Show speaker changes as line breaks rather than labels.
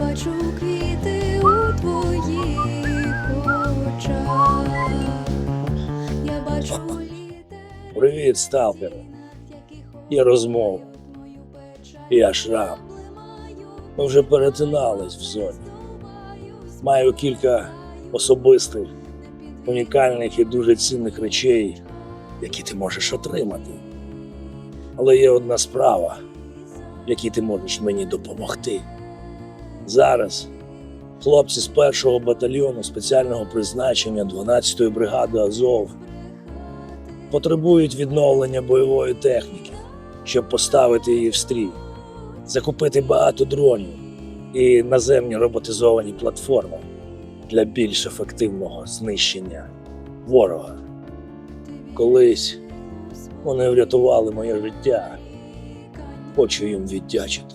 бачу квіти у твоїх очах. Я бачу літер,
Привіт, сталкер. Є розмова. Я шрам. Ми вже перетинались в зоні. Маю кілька особистих, унікальних і дуже цінних речей, які ти можеш отримати. Але є одна справа, в якій ти можеш мені допомогти. Зараз хлопці з першого батальйону спеціального призначення 12-ї бригади Азов потребують відновлення бойової техніки, щоб поставити її в стрій, закупити багато дронів і наземні роботизовані платформи для більш ефективного знищення ворога. Колись вони врятували моє життя. Хочу їм віддячити.